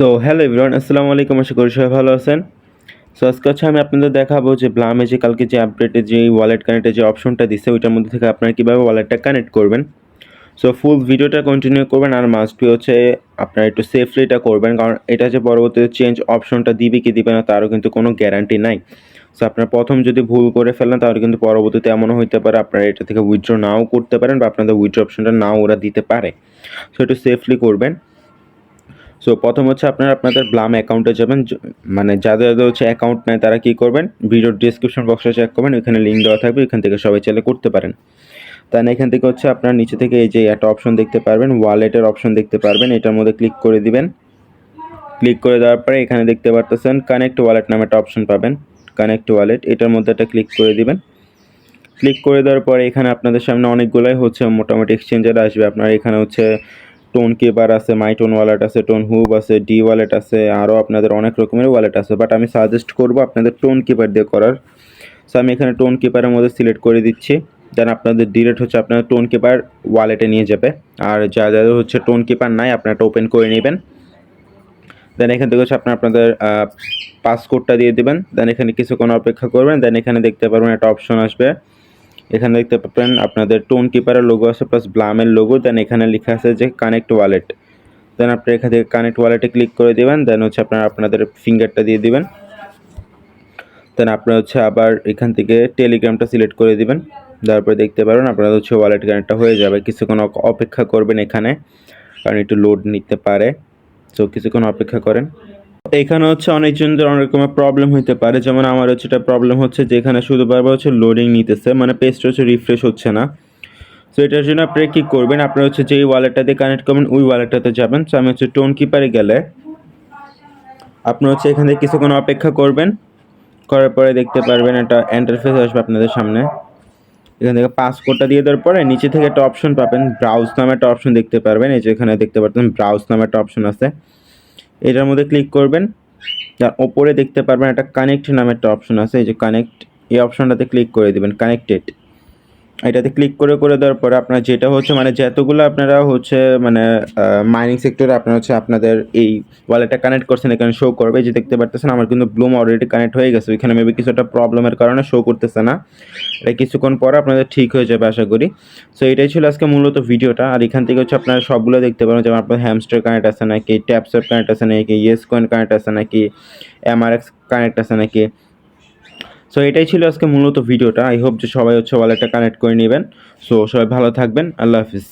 So hello everyone আসসালামু আলাইকুম আশা করি সবাই ভালো আছেন। সো আজকে হচ্ছে আমি আপনাদের দেখাবো যে ব্লামে যে কালকে যে আপডেটে যে ওয়ালেট কানেক্টের যে অপশনটা দিচ্ছে ওইটার মধ্যে থেকে আপনারা কীভাবে ওয়ালেটটা কানেক্ট করবেন। সো ফুল ভিডিওটা কন্টিনিউ করবেন আর মাস্ট বি হচ্ছে আপনারা একটু সেফলি এটা করবেন, কারণ এটা যে পরবর্তীতে চেঞ্জ অপশনটা দিবে কি দিবে না, তারও কিন্তু কোনো গ্যারান্টি নাই। সো আপনার প্রথম যদি ভুল করে ফেলেন, তাহলে কিন্তু পরবর্তীতে এমনও হইতে পারে আপনারা এটা থেকে উইথড্র নাও করতে পারেন বা আপনাদের উইথড্র অপশনটা নাও ওরা দিতে পারে। সো একটু সেফলি করবেন। সো প্রথম হচ্ছে আপনারা আপনাদের ব্লাম অ্যাকাউন্টে যাবেন। মানে যাদের যাদের হচ্ছে অ্যাকাউন্ট নেয় তারা কী করবেন? ভিডিওর ডিসক্রিপশন বক্সে চেক করবেন। ওইখানে লিঙ্ক দেওয়া থাকবে। এখান থেকে সবাই চাইলে করতে পারেন। তাই এখান থেকে হচ্ছে আপনার নিচে থেকে এই যে একটা অপশন দেখতে পারবেন ওয়ালেটের অপশন দেখতে পারবেন। এটার মধ্যে ক্লিক করে দিবেন। ক্লিক করে দেওয়ার পরে এখানে দেখতে পারতেছেন কানেক্ট ওয়ালেট নামে একটা অপশন পাবেন। কানেক্ট ওয়ালেট এটার মধ্যে একটা ক্লিক করে দিবেন। ক্লিক করে দেওয়ার পরে এখানে আপনাদের সামনে অনেকগুলোই হচ্ছে মোটামুটি এক্সচেঞ্জার আসবে। আপনার এখানে হচ্ছে টোন কেবার আছে মাইটোন ওয়ালেট আছে টোন হুব আছে ডি ওয়ালেট আছে আরও আপনাদের অনেক রকমের ওয়ালেট আছে। বাট আমি সাজেস্ট করব আপনাদের টোন কিপার দিয়ে করার। সো আমি এখানে টোন কিপারের মধ্যে সিলেক্ট করে দিচ্ছি। দেন আপনাদের ডিরেক্ট হচ্ছে, আপনার টোন কিপার ওয়ালেটে নিয়ে যাবে। আর যা যাদের হচ্ছে টোন কিপার নাই, আপনারা ওপেন করে নেবেন। দেন এখান থেকে হচ্ছে আপনার আপনাদের পাসকোডটা দিয়ে দেবেন। দেন এখানে কিছুক্ষণ অপেক্ষা করবেন। দেন এখানে দেখতে পারবেন একটা অপশন আসবে। এখানে দেখতে পাবেন আপনাদের টোন কিপারের লোগো আছে প্লাস ব্লামের লোগো দেন এখানে লেখা আছে যে কানেক্ট ওয়ালেট দেন আপনি এখান থেকে কানেক্ট ওয়ালেটে ক্লিক করে দেবেন দেন হচ্ছে আপনার আপনাদের ফিঙ্গারটা দিয়ে দিবেন। দেন আপনার হচ্ছে আবার এখান থেকে টেলিগ্রামটা সিলেক্ট করে দিবেন। তারপরে দেখতে পারবেন আপনাদের হচ্ছে ওয়ালেট কানেক্টটা হয়ে যাবে। কিছুক্ষণ অপেক্ষা করবেন এখানে, কারণ একটু লোড নিতে পারে। সো কিছুক্ষণ অপেক্ষা করেন। এখানে হচ্ছে অনেকজনদের অনেক রকমের প্রবলেম হতে পারে। যেমন আমার হচ্ছে এটা প্রবলেম হচ্ছে যে এখানে শুধু বারবার হচ্ছে লোডিং নিতেছে মানে পেজটা হচ্ছে রিফ্রেশ হচ্ছে না। সো এটার জন্য আপনি কী করবেন? আপনার হচ্ছে যেই ওয়ালেটটা দিয়ে কানেক্ট করবেন, ওই ওয়ালেটটাতে যাবেন। সো আমি হচ্ছে টোন কিপারে গেলে আপনি হচ্ছে এখান থেকে কিছুক্ষণ অপেক্ষা করবেন। করার পরে দেখতে পারবেন একটা ইন্টারফেস আসবে আপনাদের সামনে। এখান থেকে পাসকোডটা দিয়ে দেওয়ার পরে নিচে থেকে একটা অপশন পাবেন ব্রাউজ নামে একটা অপশন দেখতে পারবেন। এই যে এখানে দেখতে পাচ্ছেন ব্রাউজ নামে একটা অপশন আছে। এটার মধ্যে ক্লিক করবেন। তার ওপরে দেখতে পারবেন একটা কানেক্ট নামে একটা অপশন আছে, এই যে কানেক্ট এই অপশনটাতে ক্লিক করে দিবেন কানেক্টেড এটাতে ক্লিক করে করে দেওয়ার পরে আপনার যেটা হচ্ছে মানে যতগুলো আপনারা হচ্ছে মানে মাইনিং সেক্টরে আপনারা হচ্ছে আপনাদের এই ওয়ালেটটা কানেক্ট করছেন, এখানে শো করবে। যে দেখতে পারতেছেন, আমার কিন্তু ব্লুম অলরেডি কানেক্ট হয়ে গেছে। ওইখানে মেবি কিছু একটা প্রবলেমের কারণে শো করতেছে না। এটা কিছুক্ষণ পরে আপনাদের ঠিক হয়ে যাবে, আশা করি। সো এটাই ছিল আজকে মূলত ভিডিওটা। আর এখান থেকে হচ্ছে আপনারা সবগুলো দেখতে পারেন যেমন আপনার হ্যামস্টার কানেক্ট আছে নাকি ট্যাপসেপ কানেক্ট আছে নাকি ইয়েস কয়েন কানেক্ট আছে নাকি এমআরএক্স কানেক্ট আছে নাকি সো এটাই ছিল আজকে মূলত ভিডিওটা। আই হোপ যে সবাই হচ্ছে ওয়ালেটটা কানেক্ট করে নেবেন। সো সবাই ভালো থাকবেন। আল্লাহ হাফিজ।